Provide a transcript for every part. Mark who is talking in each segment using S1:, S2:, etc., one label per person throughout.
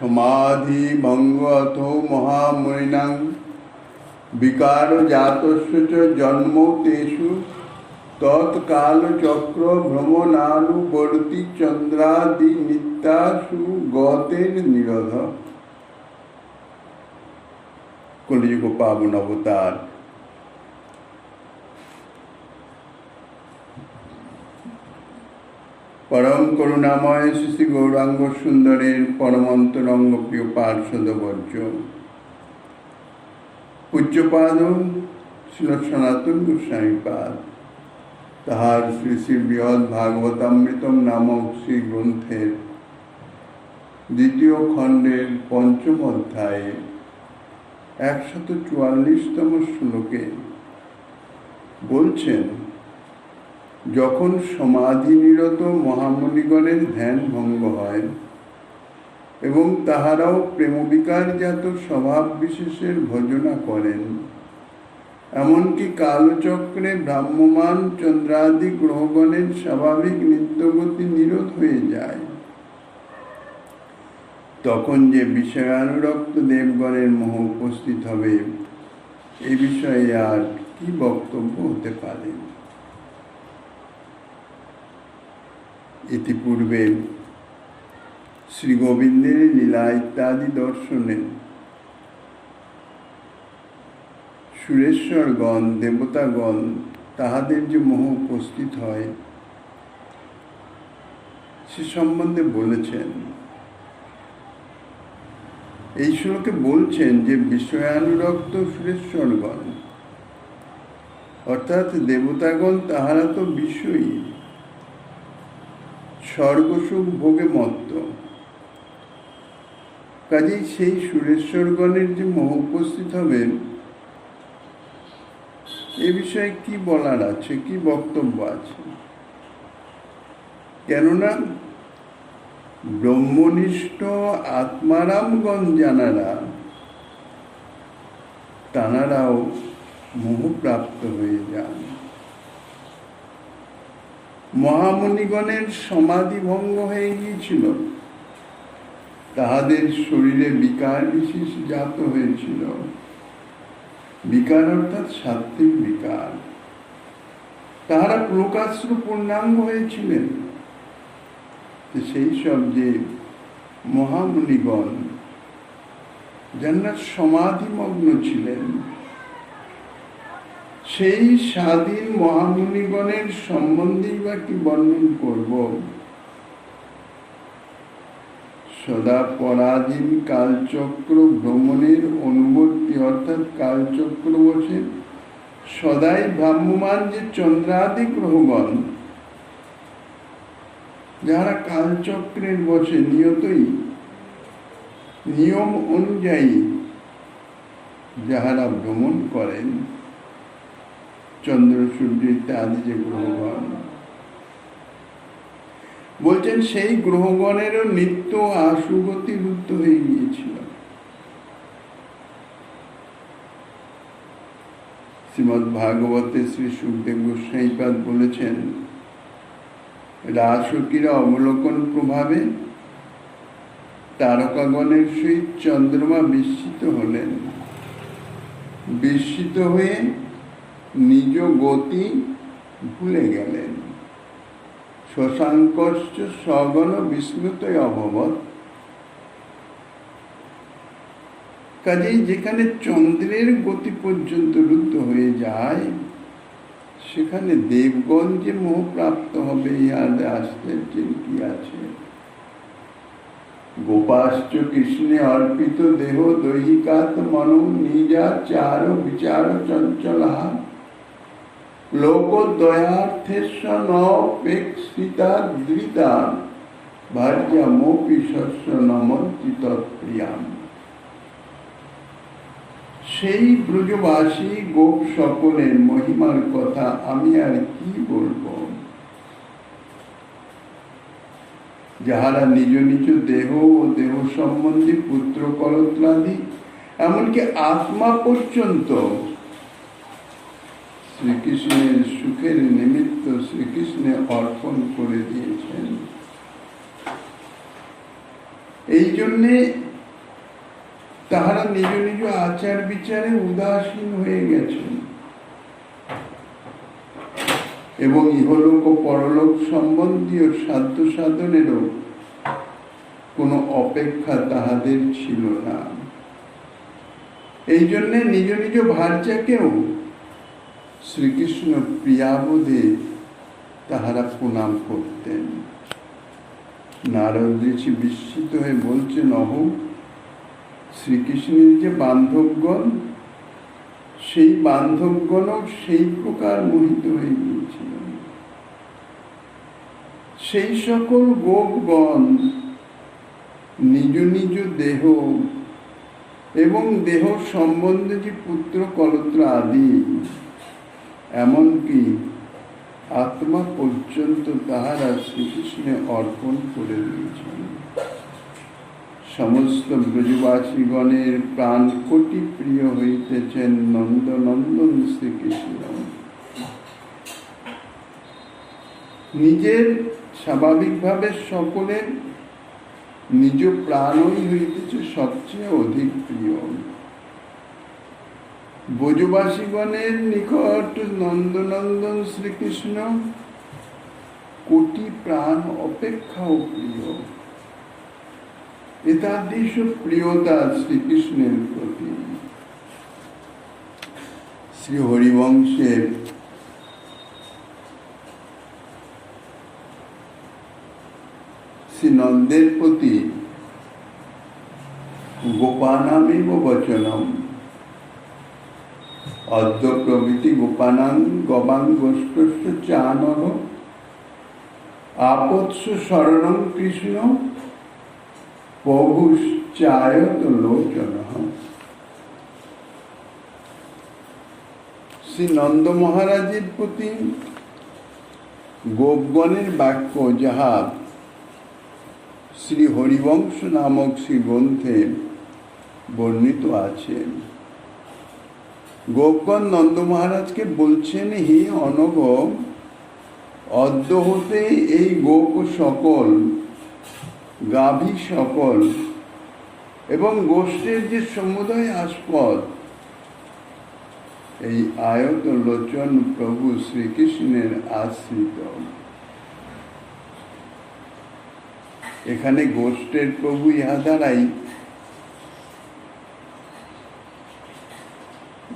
S1: समाधिभङ्गतो महामुनिनां विकारो जातस्य च जन्म तेषु तत्काल चक्र भ्रमणानुवर्ती चंद्रादि चन्द्रादिनित्यासु गौतेन निरध। कुंडली को पावन अवतार। পরম করুণাময় শ্রী গৌরাঙ্গ সুন্দরের পরমন্তরঙ্গ প্রিয় পার্শ্বদ বর্জ্য পূজ্যপাদ ছিল সনাতন গোস্বামীপাদ তাহার শ্রী শ্রী বৃহৎ ভাগবতামৃতম নামক শ্রী গ্রন্থের দ্বিতীয় খণ্ডের পঞ্চম অধ্যায়ে একশত চুয়াল্লিশতম শ্লোকে বলছেন যখন সমাধিনিরত মহামণিগণের ধ্যান ভঙ্গ হয় এবং তাহারাও প্রেমবিকারজাত স্বভাব বিশেষের ভজনা করেন, এমনকি কালচক্রে ভ্রাম্যমান চন্দ্রাদি গ্রহগণের স্বাভাবিক নিত্যগতি নিরোধ হয়ে যায়। তখন যে বিষয়ানুরক্ত দেবগণের মোহ উপস্থিত হবে, এ বিষয়ে আর কি বক্তব্য হতে পারে? ইতিপূর্বে শ্রী গোবিন্দের লীলা ইত্যাদি দর্শনে সুরেশ্বরগণ, দেবতাগণ তাহাদের যে মোহ উপস্থিত হয়, সে সম্বন্ধে বলেছেন। এই শ্লোকে বলছেন যে বিষয়ানুরক্ত সুরেশ্বরগণ, অর্থাৎ দেবতাগণ, তাহারা তো বিষয়ী স্বর্গসুখ ভোগে মত্ত। কাজেই সেই সুরেশ্বরগণের যে মোহ উপস্থিত হবেন, এ বিষয়ে কি বলার আছে, কি বক্তব্য আছে? কেননা ব্রহ্মনিষ্ঠ আত্মারামগণ জানারা, তানারাও মোহপ্রাপ্ত হয়ে যান। মহামণিগণের সমাধি ভঙ্গ হয়ে গিয়েছিল। তাহাদের শরীরে বিকার বিশেষ জাত হয়েছিল। বিকার অর্থাৎ সাত্বিক বিকার। তাহারা প্রকাশ্রু পূর্ণাঙ্গ হয়েছিলেন। সেই সব যে মহামণিগণ, যারা সমাধিমগ্ন ছিলেন সেই স্বাধীন মহামুনিগণের সম্বন্ধেই বা কি বর্ণন করব। সদা পরাধীন কালচক্র ভ্রমণের অনুবর্তী অর্থাৎ কালচক্র বসে সদাই ভ্রাম্যমান যে চন্দ্রাদি গ্রহগণ যারা কালচক্রের বসে নিয়তই নিয়ম অনুযায়ী যাহারা ভ্রমণ করেন চন্দ্র সূর্য ইত্যাদি যে গ্রহগণ। বলছেন, সেই গ্রহগণেরও নিত্য আশুগতি লুপ্ত হয়ে গিয়েছিল। শ্রীমৎ ভাগবতে শ্রী সুখদেব গোস্বাইপাদ বলেছেন রাসকীরা অবলোকন প্রভাবে তারকাগণের সহিত চন্দ্রমা বিস্মিত হলেন। বিস্মিত হয়ে নিজ গতি ভুলে গেলেন। শশাঙ্কশ্চ সগণ বিস্মৃত অভবত কাজেই যেখানে চন্দ্রের গতি পর্যন্ত রুদ্ধ হয়ে যায়, সেখানে দেবগণ যে মোহ প্রাপ্ত হবে ইহার আশ্চর্যের কি আছে? গোপাশ্চ কৃষ্ণে অর্পিত দেহ দৈহিকাত মনো নিজা চার বিচার চঞ্চলা লোকদয়ার্থেস্ব নপেক্ষিতা সেই ব্রজবাসী গোপ সকলের মহিমার কথা আমি আর কি বলব? যাহারা নিজ নিজ দেহ ও দেহ সম্বন্ধী পুত্র কলত্রাদি এমনকি আত্মা পর্যন্ত শ্রীকৃষ্ণের সুখের নিমিত্ত শ্রীকৃষ্ণে অর্পণ করে দিয়েছেন। এই জন্যে তাহারা নিজ নিজ আচার বিচারে উদাসীন হয়ে গেছেন। এবং ইহলোক ও পরলোক সম্বন্ধীয় সাধ্য সাধনেরও কোনো অপেক্ষা তাহাদের ছিল না। এই জন্যে নিজ নিজ ভার্যাকেও শ্রীকৃষ্ণ প্রিয়াবোধে তাহারা প্রণাম করতেন। নারদ ঋষি বিস্মিত হয়ে বলছেন, অহ, শ্রীকৃষ্ণের যে বান্ধবগণ, সেই বান্ধবগণও সেই প্রকার মোহিত হয়ে গিয়েছিল সেই সকল গোপগণ, নিজ নিজ দেহ এবং দেহ সম্বন্ধে যে পুত্র কলত্র আদি এমনকি আত্মা পর্যন্ত তাহারা শ্রীকৃষ্ণে অর্পণ করে দিয়েছেন। সমস্ত ব্রজবাসীগণের প্রাণ কোটি প্রিয় হইতেছেন নন্দনন্দন শ্রীকৃষ্ণ নিজের স্বাভাবিকভাবে সকলের নিজ প্রাণই হইতেছে সবচেয়ে অধিক প্রিয়। ব্রজবাসীগণের নিকট নন্দনন্দন শ্রীকৃষ্ণ কোটি প্রাণ অপেক্ষাও প্রিয়। এতাদৃশ প্রিয়তা শ্রীকৃষ্ণের প্রতি। শ্রী হরিবংশের শ্রী নন্দের প্রতি গোপানামেব বচনম। অদ্য প্রভৃতি গোপানাং গবাঙ্গষ্ট চানর আপৎস শরণং কৃষ্ণ পগুশ্চায়ত লোচন। শ্রী নন্দ মহারাজের প্রতি গোপগণের বাক্য যাহা শ্রী হরিবংশ নামক শ্রী গ্রন্থে বর্ণিত আছে। গোপগণ নন্দ মহারাজকে বলছেন, হে অনগ অদ্য হতে এই গোপ সকল, গাভী সকল এবং গোষ্ঠীর যে সমুদয় আস্পদ, এই আয়ত লোচন প্রভু শ্রীকৃষ্ণের আশ্রিত। এখানে গোষ্ঠের প্রভু ইহা দ্বারাই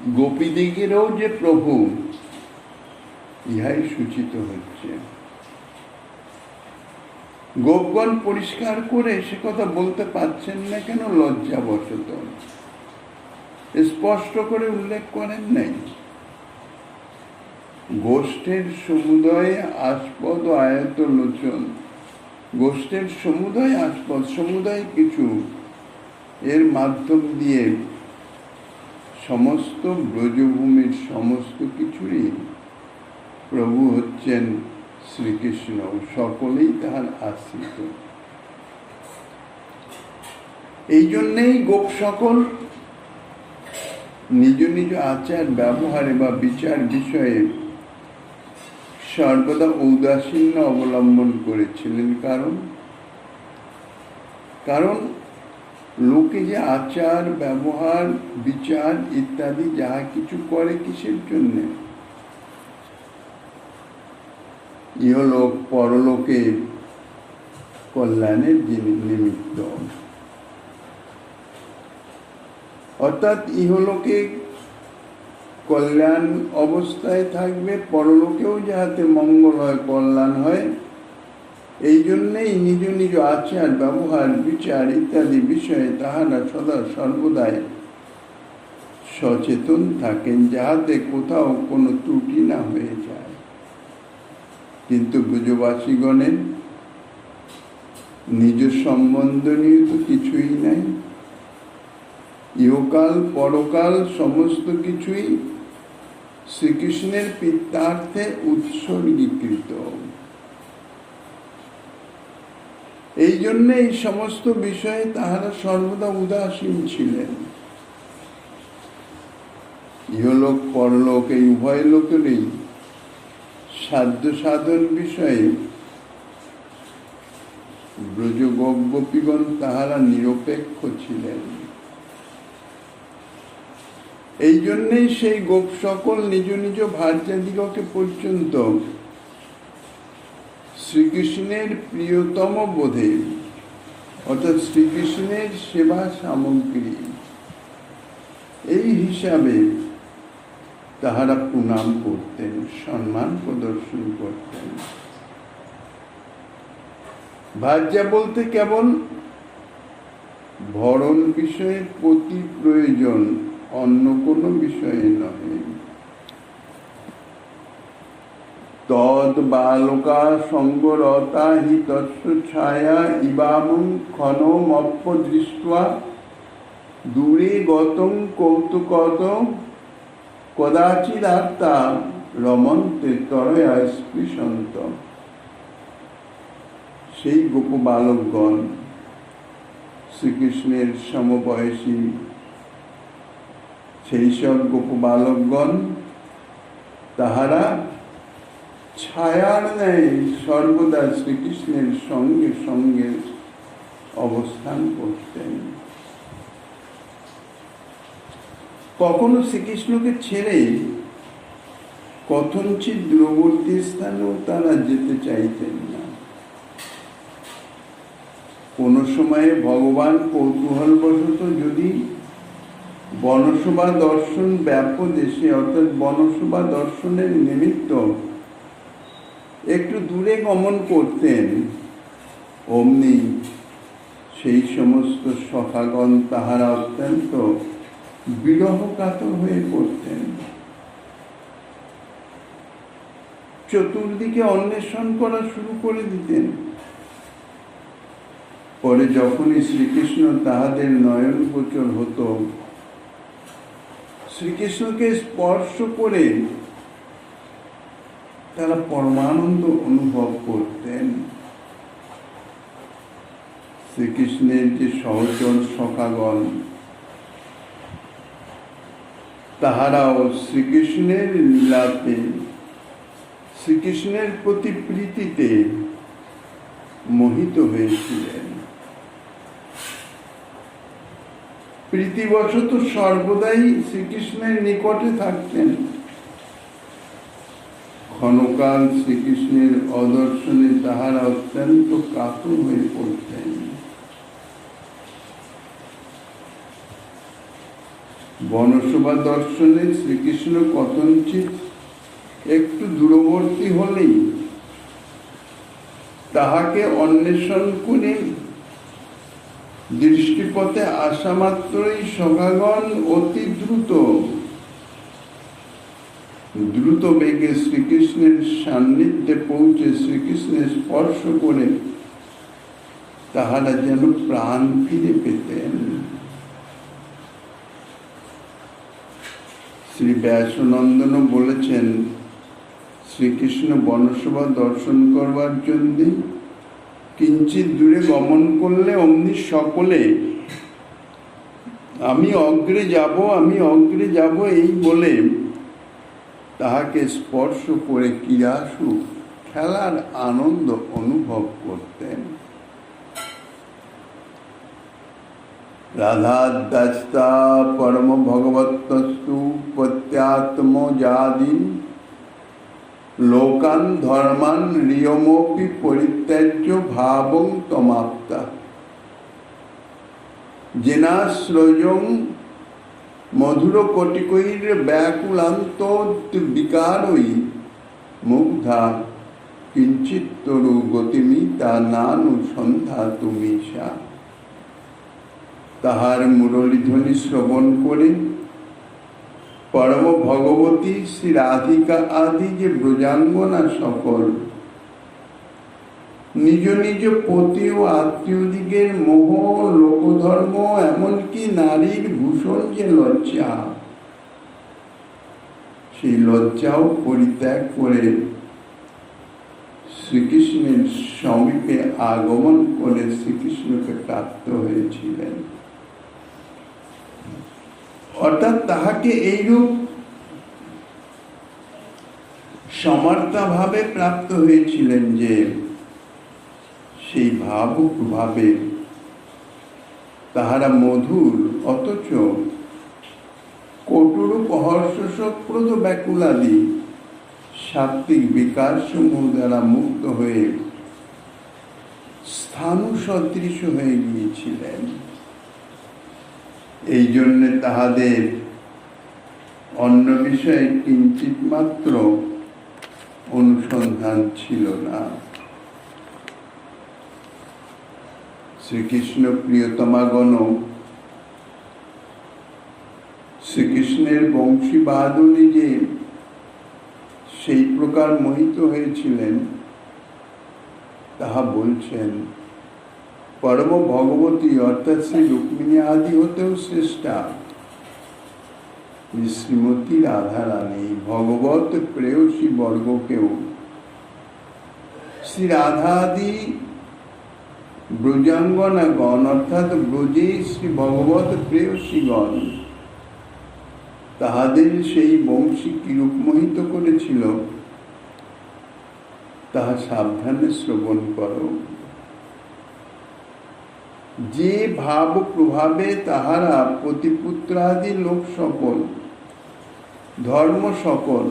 S1: গোপীদিগেরও যে প্রভু, ইহাই সূচিত হচ্ছে। গোপগণ পরিষ্কার করে সে কথা বলতে পারছেন না কেন? লজ্জাবশত। স্পষ্ট করে উল্লেখ করেন নাই। গোষ্ঠের সমুদয় আস্পদ আয়ত লোচন গোষ্ঠের সমুদয় আস্পদ, সমুদয় কিছু এর মাধ্যম দিয়ে সমস্ত ব্রজভূমির সমস্ত কিছুরই প্রভু হচ্ছেন শ্রীকৃষ্ণ, সকলেই তাহার আশ্রিত। এই জন্যেই গোপ সকল নিজ নিজ আচার, ব্যবহারে বা বিচার বিষয়ে সর্বদা ঔদাসীন্য অবলম্বন করেছিলেন। কারণ কারণ লোকে যে আচার, ব্যবহার, বিচার ইত্যাদি যাহা কিছু করে কিসের জন্য? ইহলোক পরলোকে কল্যাণের নিমিত্ত। অর্থাৎ ইহলোকে কল্যাণ অবস্থায় থাকবে, পরলোকেও যাহাতে মঙ্গল হয়, কল্যাণ হয় এই জন্যেই নিজ নিজ আচার, ব্যবহার, বিচার ইত্যাদি বিষয়ে তাহারা সদা সর্বদাই সচেতন থাকেন, যাহাতে কোথাও কোনো ত্রুটি না হয়ে যায়। কিন্তু ব্রজবাসীগণের নিজ সম্বন্ধ নিয়ে তো কিছুই নাই। ইহকাল, পরকাল, সমস্ত কিছুই শ্রীকৃষ্ণের পিত্তার্থে উৎসর্গীকৃত। এই জন্য এই সমস্ত বিষয়ে তাহারা সর্বদা উদাসীন ছিলেন। ইহলোক, পরলোক, এই উভয় লোকেরই সাধ্য সাধন বিষয়ে ব্রজ গোপীগণ তাহারা নিরপেক্ষ ছিলেন। এই জন্যেই সেই গোপ সকল নিজ নিজ ভার্যাদিগকে পর্যন্ত শ্রীকৃষ্ণের প্রিয়তম বোধে, অর্থাৎ শ্রীকৃষ্ণের সেবা সামগ্রী। এই হিসাবে তাহারা প্রণাম করতেন, সম্মান প্রদর্শন করতেন। ভার্যা বলতে কেবল ভরণ বিষয়ে প্রতি প্রয়োজন, অন্য কোনো বিষয়ে নহে। তদ বালকা সঙ্গরতা হি তস্য ছায়া ইবামং ক্ষণমপ্য দৃষ্টা দূরে গতং কৌতুকত কদাচিদাত্মা রমন্তে তরয়া স্পৃশন্ত সেই গোপ শ্রীকৃষ্ণের সমবয়সী সেই সব গোপ তাহারা ছায়ার ন্যায় সর্বদা শ্রীকৃষ্ণের সঙ্গে সঙ্গে অবস্থান করতেন। কখনো শ্রীকৃষ্ণকে ছেড়ে কথঞ্চিত দূরবর্তী স্থানেও তারা যেতে চাইতেন না। কোনো সময়ে ভগবান কৌতূহলবশত যদি বনসভা দর্শন ব্যাপ দেশে অর্থাৎ বনসভা দর্শনের নিমিত্ত একটু দূরে গমন করতেন। অমনি সেই সমস্ত সখাগণ তাহারা অত্যন্ত বিরহ কাতর হয়ে পড়তেন। চতুর্দিকে অন্বেষণ করা শুরু করে দিতেন। পরে যখনই শ্রীকৃষ্ণ তাহাদের নয়ন গোচর হতো, শ্রীকৃষ্ণকে স্পর্শ করে তারা পরমানন্দ অনুভব করতেন। শ্রীকৃষ্ণের যে সহচর সখাগণ, তাহারাও শ্রীকৃষ্ণের লীলাতে, শ্রীকৃষ্ণের প্রতি প্রীতিতে মোহিত হয়েছিলেন। প্রীতিবশত সর্বদাই শ্রীকৃষ্ণের নিকটে থাকতেন। ক্ষণকাল শ্রীকৃষ্ণের অদর্শনে তাহারা অত্যন্ত কাতর হয়ে পড়তেন। বনসভা দর্শনে শ্রীকৃষ্ণ কথঞ্চিত একটু দূরবর্তী হলেই তাহাকে অন্বেষণ করে দৃষ্টিপথে আসা মাত্রই সখাগণ অতি দ্রুত দ্রুত বেগে শ্রীকৃষ্ণের সান্নিধ্যে পৌঁছে শ্রীকৃষ্ণের স্পর্শ করে তাহারা যেন প্রাণ ফিরে পেতেন। শ্রী ব্যাসনন্দন বলেছেন, শ্রীকৃষ্ণ বনসভা দর্শন করবার জন্য কিঞ্চিত দূরে গমন করলে অমনি সকলে, আমি অগ্রে যাব, আমি অগ্রে যাব, এই বলে তাহাকে স্পর্শ করে ক্রিয়াসু খেলার আনন্দ অনুভব করতেন। রাধাদাস্তা পরম ভগবতস্তু প্রত্যাত্ম যাদিন। লোকান ধর্মান নিয়মপি পরিত্যাজ্য ভাবং তমাপ্তা। জেনাশ্রয়ং মধুর কটিকৈর ব্যাকুলান্ত বিকারই মুগ্ধা কিঞ্চিত তরু গতিমিতা, নানু সন্ধ্যা তুমিষা তাহার মুরলীধ্বনি শ্রবণ করে পরম ভগবতী শ্রী রাধিকা আদি যে ব্রজাঙ্গনা সকল নিজ নিজ পতি ও আত্মীয়দিগের মোহ, লোকধর্ম, এমনকি নারীর ভূষণ যে লজ্জা, সেই লজ্জাও পরিত্যাগ করে শ্রীকৃষ্ণের সমীপে আগমন করে শ্রীকৃষ্ণকে প্রাপ্ত হয়েছিলেন। অর্থাৎ তাহাকে এইরূপ সমর্থাভাবে প্রাপ্ত হয়েছিলেন যে সেই ভাবুক ভাবে তাহারা মধুর, অথচ কটুরূপ হর্ষপ্রদ ব্যাকুলাদি সাত্বিক বিকাশ সমূহ দ্বারা মুক্ত হয়ে স্থানু সদৃশ হয়ে গিয়েছিলেন। এই জন্যে তাহাদের অন্য বিষয়ে কিঞ্চিত মাত্র অনুসন্ধান ছিল না। শ্রীকৃষ্ণ প্রিয়তমাগণ, শ্রীকৃষ্ণের বংশী বাদনী যে সেই প্রকার মোহিত হয়েছিলেন, তাহা বলছেন, পরম ভগবতী, অর্থাৎ শ্রী রুক্মিণী আদি হতেও শ্রেষ্ঠা। শ্রীমতী রাধা রানী ভগবত প্রেয়সী বর্গকেও শ্রী রাধাদি ব্রজাঙ্গনাগণ অর্থাৎ ব্রজে শ্রী ভগবত প্রেয়সীগণ। তাহাদের সেই বংশী কিরূপ মোহিত করেছিল? তাহা সাবধানে শ্রবণ করো। যে ভাব প্রভাবে তাহারা প্রতিপুত্রাদি লোক সকল, ধর্ম সকল,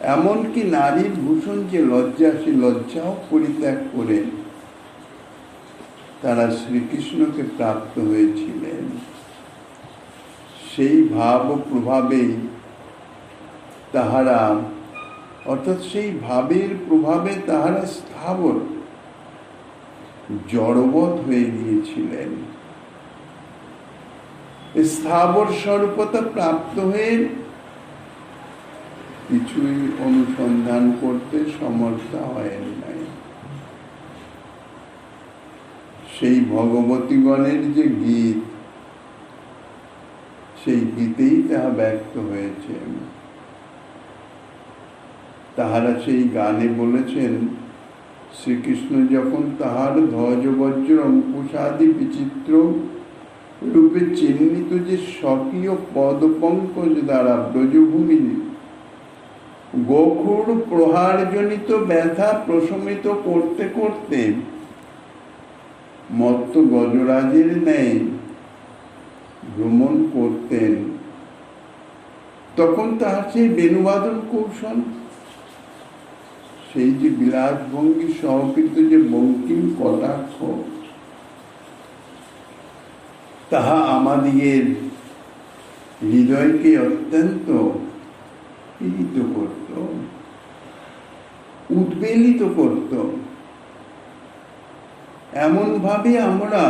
S1: এমনকি নারীর ভূষণ যে লজ্জা, সে লজ্জাও পরিত্যাগ করে। তারা শ্রীকৃষ্ণকে প্রাপ্ত হয়েছিলেন। সেই ভাব প্রভাবেই তাহারা, অর্থাৎ সেই ভাবের প্রভাবে তাহারা স্থাবর, জড়বৎ হয়ে গিয়েছিলেন। স্থাবর স্বরূপতা প্রাপ্ত হয়ে কিছুই অনুসন্ধান করতে সমর্থ হয়েন নাই। সেই ভগবতীগণের যে গীত, সেই গীতেই তাহা ব্যক্ত হয়েছে। তাহারা সেই গানে বলেছেন, শ্রীকৃষ্ণ যখন তাহার ধ্বজ, বজ্র অঙ্কুশাদি বিচিত্র রূপে চিহ্নিত যে স্বকীয় পদপঙ্কজ দ্বারা ব্রজভূমি, গোখুর প্রহারজনিত ব্যথা প্রশমিত করতে করতে মত্ত গজরাজের ন্যায় ভ্রমণ করতেন। তখন তাহার সেই বেণুবাদন কৌশল, সেই যে বিলাস ভঙ্গি সহকৃত যে বঙ্কিম কটাক্ষ, তাহা আমাদের হৃদয়কে অত্যন্ত পীড়িত করত উদ্বেলিত করত। এমন ভাবে আমরা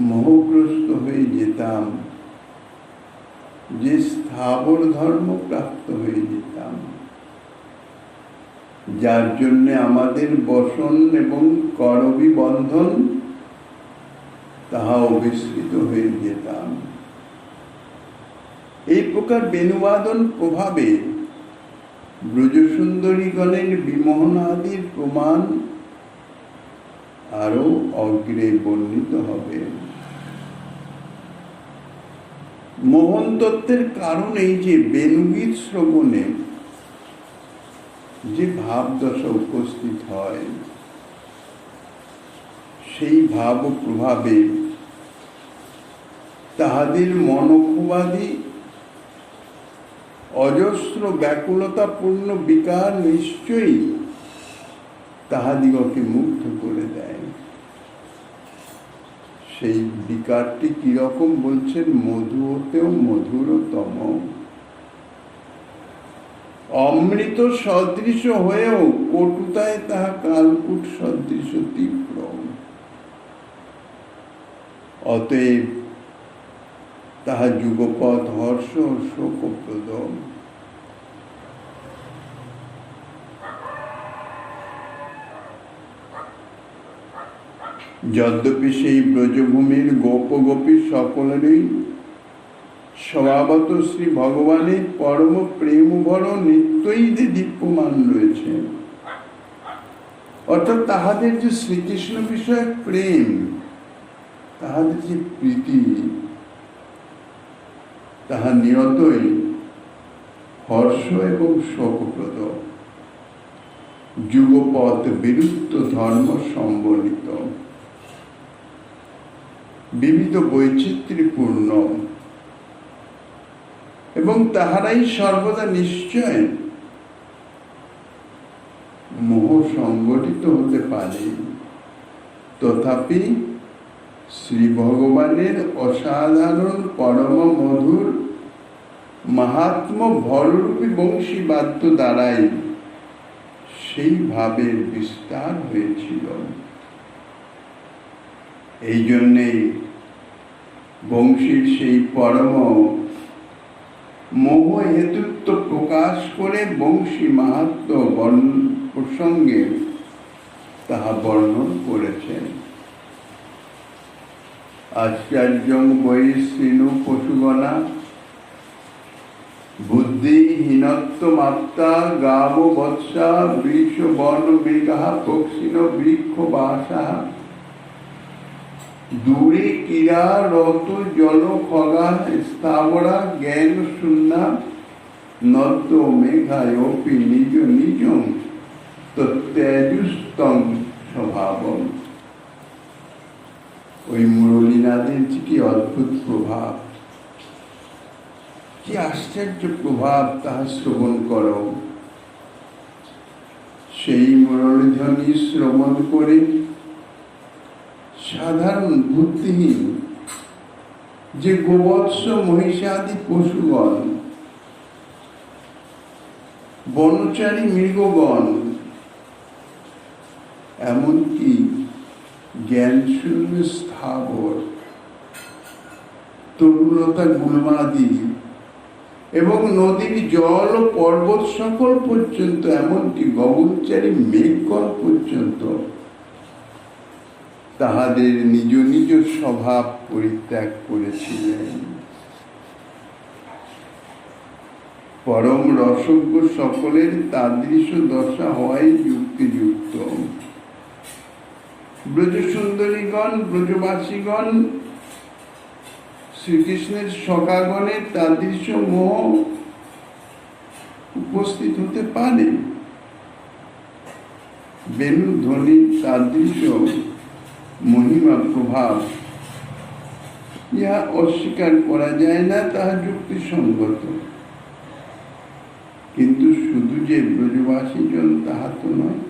S1: মোহগ্রস্ত হয়ে যেতাম, যে স্থাবর ধর্ম প্রাপ্ত হয়ে যেতাম। যার জন্য আমাদের বসন এবং করবি বন্ধন তাহা অবিস্মৃত হয়ে যেতাম। এই প্রকার বেণুবাদন প্রভাবে ব্রজসুন্দরীগণের বিমোহনাদির প্রমাণ আরও অগ্রে বর্ণিত হবে। মোহন তত্ত্বের কারণ যে বেণুগীত শ্রবণে যে ভাবদশা উপস্থিত হয়, সেই ভাব প্রভাবে তাহাদের মনক্ষুবাদী অজস্র ব্যাকুলতাপূর্ণ বিকার নিশ্চয়ই তাহাদিগকে মুগ্ধ করে দেয়। সেই বিকারটি কীরকম বলছেন মধু হতেও মধুরতম। অমৃত সদৃশ হয়েও কটুতায় তাহা কালকুট সদৃশ তীব্র। অতএব তাহা যুগপথ হর্ষ শোকপ্রদ যদ্যপি সেই ব্রজভূমির গোপ গোপী সকলেরই স্বভাবত শ্রী ভগবানের পরম প্রেম ভর নিত্যই যে দীপ্যমান রয়েছে। অর্থাৎ তাহাদের যে শ্রীকৃষ্ণ বিষয়ক প্রেম, তাহাদের যে প্রীতি, তাহা নিরতই হর্ষ এবং শোকপ্রদ। যুগপথ বিরুদ্ধ ধর্ম সম্বলিত। বিবিধ বৈচিত্র্যপূর্ণ। এবং তাহারাই সর্বদা নিশ্চয় মোহ সংগঠিত হতে পারে। তথাপি শ্রী ভগবানের অসাধারণ পরম মধুর মাহাত্ম ভররূপী বংশী বাদ্য দ্বারাই সেই ভাবের বিস্তার হয়েছিল। এই জন্যেই বংশীর সেই পরম মোহ হেতুত্ব প্রকাশ করে বংশী মাহাত্ম বর্ণ প্রসঙ্গে তাহা বর্ণন করেছেন। আচার্য বৈশ্রীণু পশুগণা বুদ্ধিহীনত্ব মাত্রা গাব বৎসা বৃষ বর্ণ মৃগা পক্ষিণ বৃক্ষ বাসা দূরে রত, জল খগা স্থাবরা, জ্ঞান শূন্যা মেঘায় নিজ স্বভাবম ওই মুরলীনাথের কি অদ্ভুত প্রভাব। কি আশ্চর্য প্রভাব তাহা শ্রবণ করো। সেই মুরলীধ্বনি শ্রবণ করে সাধারণ বুদ্ধিহীন, যে গোবৎস মহিষাদি পশুগণ, বনচারী মৃগগণ, এমনকি জ্ঞান শূন্য স্থাবর, তরুণতা গুলমাদি এবং নদীর জল ও পর্বত সকল পর্যন্ত, এমনকি গগনচারী মেঘগণ পর্যন্ত তাহাদের নিজ নিজ স্বভাব পরিত্যাগ করেছিলেন। পরম রসজ্ঞ সকলের তাদৃশ দশা হওয়াই যুক্তিযুক্ত। ব্রজ সুন্দরীগণ ব্রজবাসীগণ, শ্রীকৃষ্ণের সকাগণের তাদৃশ মোহ উপস্থিত হতে পারে। বেনু ধ্বনির তাদৃশ মহিমা, প্রভাব। ইহা অস্বীকার করা যায় না, তাহা যুক্তিসঙ্গত। কিন্তু শুধু যে ব্রজবাসী জন, তাহা তো নয়।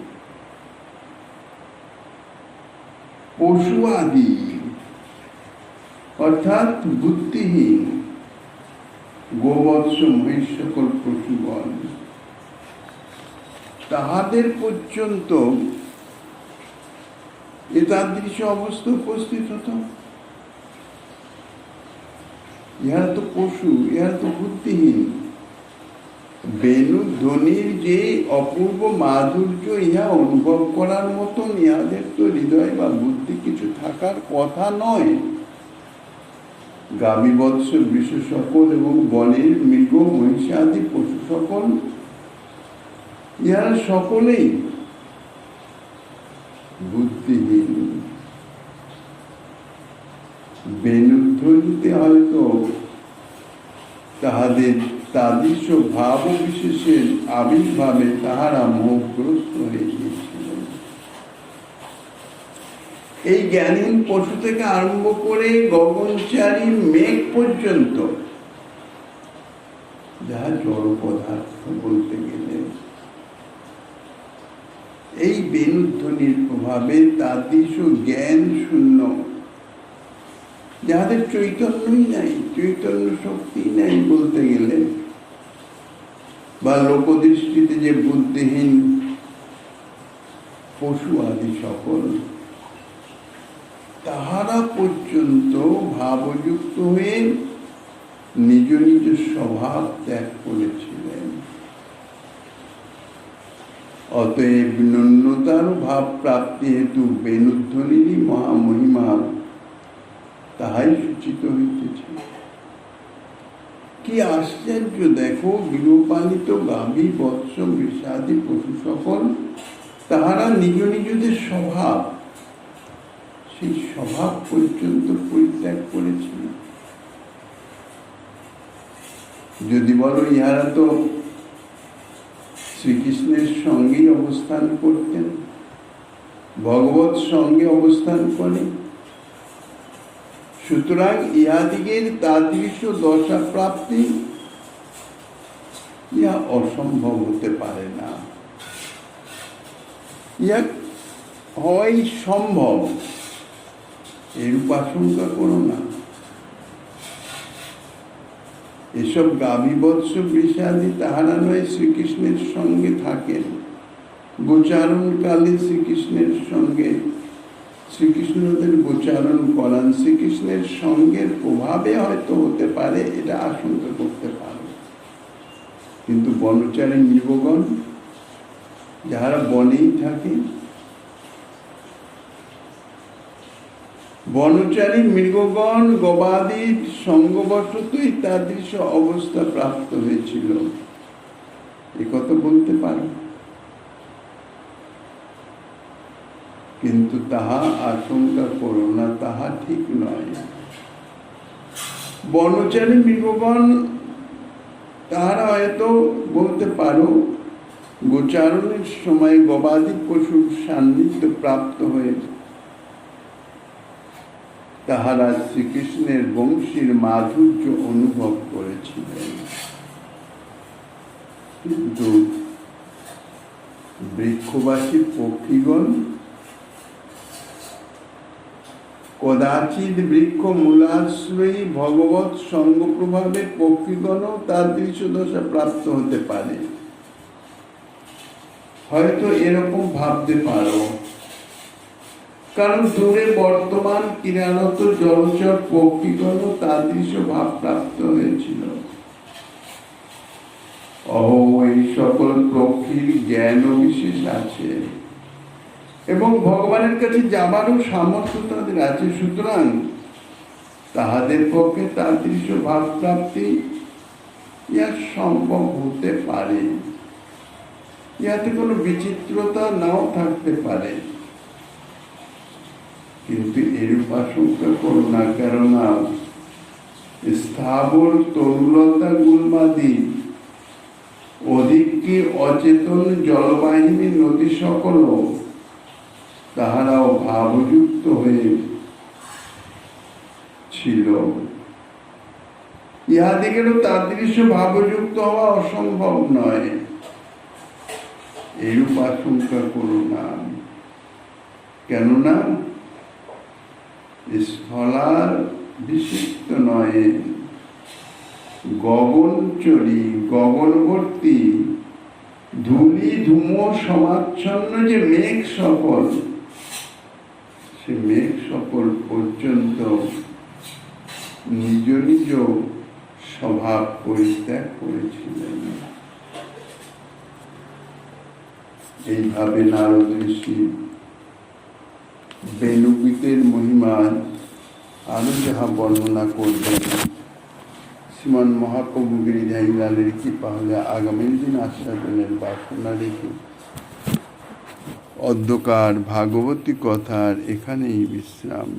S1: পশু আদি, অর্থাৎ বুদ্ধিহীন, গোবৎস মহিষ সকল পশুগণ তাহাদের পর্যন্ত এ তাদৃশ অবস্থা উপস্থিত হতো। ইহারা তো পশু, ইহারা তো বুদ্ধিহীন। বেনু ধ্বনির যে অপূর্ব মাধুর্য ইহা অনুভব করার মতন ইহাদের তো হৃদয় বা বুদ্ধি কিছু থাকার কথা নয়। গামী বৎস বিশ্ব সকল এবং বনের মৃগ মহিষাদি পশু সকল ইহারা সকলেই বুদ্ধিহীন বেনুধ্বনিতে হয়তো তাহাদের তাদৃশ ভাব বিশেষের আবির্ভাবে তাহারা মোহগ্রস্ত হয়ে গিয়েছিলেন এই জ্ঞানহীন পশু থেকে আরম্ভ করে গগনচারী মেঘ পর্যন্ত যাহা জড় পদার্থ বলতে গেলে এই বেনুধ্বনির প্রভাবে তাদৃশ জ্ঞান শূন্য। যাহাদের চৈতন্যই নাই, চৈতন্য শক্তি নাই বলতে গেলে, বা লোকদৃষ্টিতে যে বুদ্ধিহীন পশু আদি সকল, তাহারা পর্যন্ত ভাবযুক্ত হয়ে নিজ নিজ স্বভাব ত্যাগ করেছিলেন অতএব ন্যূনতার ভাব প্রাপ্তি হেতু বেনুধ্বনিরই মহামহিমা তাহাই সূচিত হইতেছে। কি আশ্চর্য দেখো, গৃহপালিত গাভী বৎস বিষাদি পশু সকল, তাহারা নিজ নিজদের স্বভাব, সেই স্বভাব পর্যন্ত পরিত্যাগ করেছিল যদি বলো, ইহারা তো শ্রীকৃষ্ণের সঙ্গেই অবস্থান করতেন, ভগবত সঙ্গে অবস্থান করে সুতরাং ইহাদিগের তাদৃশ দশা প্রাপ্তি ইহা অসম্ভব হতে পারে না। ইহা হওয়াই সম্ভব। এরূপ আশঙ্কা করো না। এসব গাভীবৎস বিষাদি তাহারা নয় শ্রীকৃষ্ণের সঙ্গে থাকেন গোচারণকালে শ্রীকৃষ্ণের সঙ্গে। শ্রীকৃষ্ণদের গোচারণ করান, শ্রীকৃষ্ণের সঙ্গের প্রভাবে হয়তো হতে পারে, এটা আশঙ্কা করতে পারে। কিন্তু বনচারী নৃবগণ যাহারা বনেই থাকে বনচারী মৃগগণ গবাদির সঙ্গবশতই তাদৃশ অবস্থা প্রাপ্ত হয়েছিল। এ কথা বলতে পারো। কিন্তু তাহা আশঙ্কা করো না, তাহা ঠিক নয়। বনচারী মৃগগণ, তাহারা হয়তো বলতে পারো, গোচারণের সময় গবাদি পশুর সান্নিধ্য প্রাপ্ত হয়ে তাহারা শ্রীকৃষ্ণের বংশীর মাধুর্য অনুভব করেছিলেন। কিন্তু বৃক্ষবাসী পক্ষীগণ কদাচিৎ বৃক্ষ মূলাশ্রয়ী ভগবত সঙ্গ প্রভাবে পক্ষীগণও তার দৃশ্যদশা প্রাপ্ত হতে পারে। হয়তো এরকম ভাবতে পারো। কারণ দূরে বর্তমান কিরানত জলচর পক্ষীগণও তাদৃশ ভাব প্রাপ্ত হয়েছিল। এই সকল পক্ষীর জ্ঞান বিশেষ আছে। এবং ভগবানের কাছে যাবারও সামর্থ্য তাদের আছে। সুতরাং তাহাদের পক্ষে তাদৃশ ভাব প্রাপ্তি ইহা সম্ভব হতে পারে। ইহাতে কোনো বিচিত্রতা নাও থাকতে পারে। কিন্তু এরূপ আশঙ্কা করো না, কেননা স্থাবর তরুলতা গুলমাদি অধিক কি অচেতন জলবাহিনী নদী সকল তাহারাও ভাবযুক্ত হয়ে ছিল। ইহাদিগেরও তাদৃশ্য ভাবযুক্ত হওয়া অসম্ভব নয়। এরূপ আশঙ্কা করো না, কেননা স্থলার বিশিষ্ট নয়। গগনচরী গগনবর্তী ধূলি ধুমো সমাচ্ছন্ন যে মেঘ সফল, সে মেঘ সফল পর্যন্ত নিজ নিজ স্বভাব পরিত্যাগ করেছিলেন। এইভাবে নারদ ঋষি বেনুগীতের মহিমার আরও যাহা বর্ণনা করবেন শ্রীমান মহাপ্রভু গিরিধাইলালের কৃপা হলে আগামী দিন আশ্বাসনের বাসনা রেখে অধ্যকার ভাগবতী কথার এখানেই বিশ্রাম।